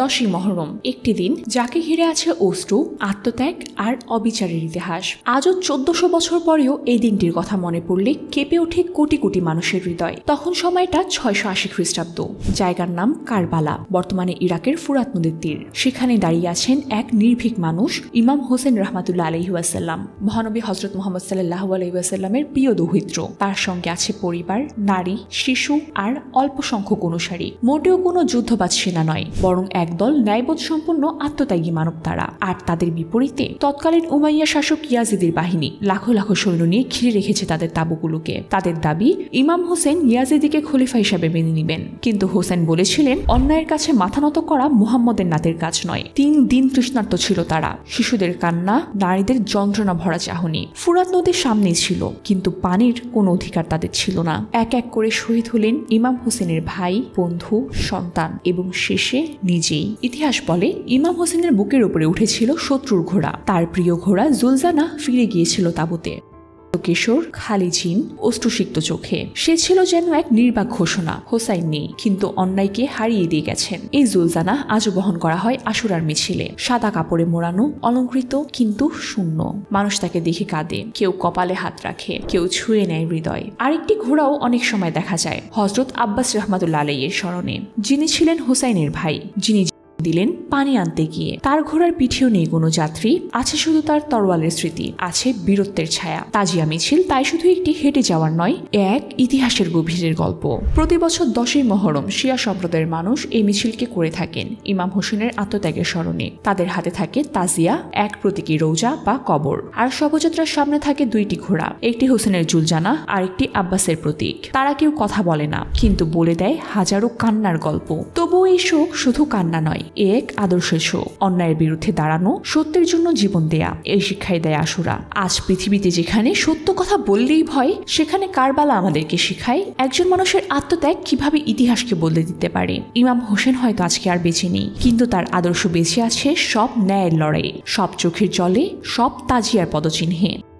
দশই মহরম, একটি দিন যাকে ঘিরে আছে অশ্রু, আত্মত্যাগ আর অবিচারের ইতিহাস। আজও চোদ্দশো বছর পরেও এই দিনটির কথা মনে পড়লে কেঁপে ওঠে কোটি কোটি মানুষের হৃদয়। তখন সময়টা ছয়শো আশি খ্রিস্টাব্দ, জায়গার নাম কারবালা, বর্তমানে ইরাকের ফুরাত নদীর তীর। সেখানে দাঁড়িয়ে আছেন এক নির্ভীক মানুষ, ইমাম হোসেন রহমাতুল্লাহ আলহিউসাল্লাম মহানবী হজরত মোহাম্মদ সাল্লাহ আলহিউসাল্লামের প্রিয় দৌহিত্র। তার সঙ্গে আছে পরিবার, নারী, শিশু আর অল্প সংখ্যক অনুসারী। মোটেও কোনো যুদ্ধবাজ সেনা নয়, বরং একদল ন্যায়বোধ সম্পন্ন আত্মত্যাগী মানব তারা আর তাদের বিপরীতে তৎকালীন উমাইয়া শাসক ইয়াজিদের বাহিনী লাখো লাখো সৈন্য নিয়ে ঘিরে রেখেছে তাদের তাঁবুগুলোকে। তাদের দাবি, ইমাম হোসেন ইয়াজিদিকে খলিফা হিসাবে মেনে নেবেন। কিন্তু হোসেন বলেছিলেন, অন্যায়ের কাছে মাথা নত করা মুহাম্মদের নাতের কাজ নয়। তিন দিন তৃষ্ণার্ত ছিল তারা। শিশুদের কান্না, নারীদের যন্ত্রণা ভরা চাহনি। ফুরাত নদীর সামনেই ছিল, কিন্তু পানির কোনো অধিকার তাদের ছিল না। এক এক করে শহীদ হলেন ইমাম হোসেনের ভাই, বন্ধু, সন্তান এবং শেষে নিজেই ইতিহাস বলে ইমাম হোসেনের বুকের উপরে উঠেছিল শত্রুর ঘোড়া। তার প্রিয় ঘোড়া জুলজানা ফিরে গিয়েছিল তাবুতে। কিশোর খালি ঝিন অষ্টসিক্ত চোখে। সে ছিল যেন এক নির্বাক ঘোষণা হোসাইন নেই কিন্তু অন্যায়কে হারিয়ে দিয়ে গেছেন। এই জুলজানা আজও বহন করা হয় আশুরার মিছিলে। সাদা কাপড়ে মোড়ানো, অলঙ্কৃত, কিন্তু শূন্য। মানুষ তাকে দেখে কাঁদে, কেউ কপালে হাত রাখে, কেউ ছুঁয়ে নেয় হৃদয়। আরেকটি ঘোড়াও অনেক সময় দেখা যায় হজরত আব্বাস রহমাতুল্লা আলাইয়ের স্মরণে। যিনি ছিলেন হোসাইনের ভাই, যিনি দিলেন পানি আনতে গিয়ে। তার ঘোড়ার পিঠেও নেই কোনো যাত্রী, আছে শুধু তার তরোয়ালের স্মৃতি, আছে বীরত্বের ছায়া। তাজিয়া মিছিল তাই শুধু একটি হেঁটে যাওয়ার নয় এক ইতিহাসের গভীরের গল্প। প্রতি বছর দশই মহরম শিয়া সম্প্রদায়ের মানুষ এই মিছিলকে করে থাকেন। ইমাম হোসেনের আত্মত্যাগের স্মরণে। তাদের হাতে থাকে তাজিয়া, এক প্রতীকী রৌজা বা কবর। আর শবযাত্রার সামনে থাকে দুইটি ঘোড়া, একটি হোসেনের জুলজানা আর একটি আব্বাসের প্রতীক। তারা কেউ কথা বলে না, কিন্তু বলে দেয় হাজারো কান্নার গল্প। তবুও এই শোক শুধু কান্না নয়, এ এক আদর্শের শোক। অন্যায়ের বিরুদ্ধে দাঁড়ানো, সত্যের জন্য জীবন দেয়া, এই শিক্ষাই দেয় আসুরা আজ পৃথিবীতে যেখানে সত্য কথা বললেই ভয়, সেখানে কারবালা আমাদেরকে শেখায়, একজন মানুষের আত্মত্যাগ কীভাবে ইতিহাসকে বদলে দিতে পারে? ইমাম হোসেন হয়তো আজকে আর বেঁচে নেই, কিন্তু তার আদর্শ বেঁচে আছে সব ন্যায়ের লড়াইয়ে। সব চোখের জলে, সব তাজিয়ার পদচিহ্নে।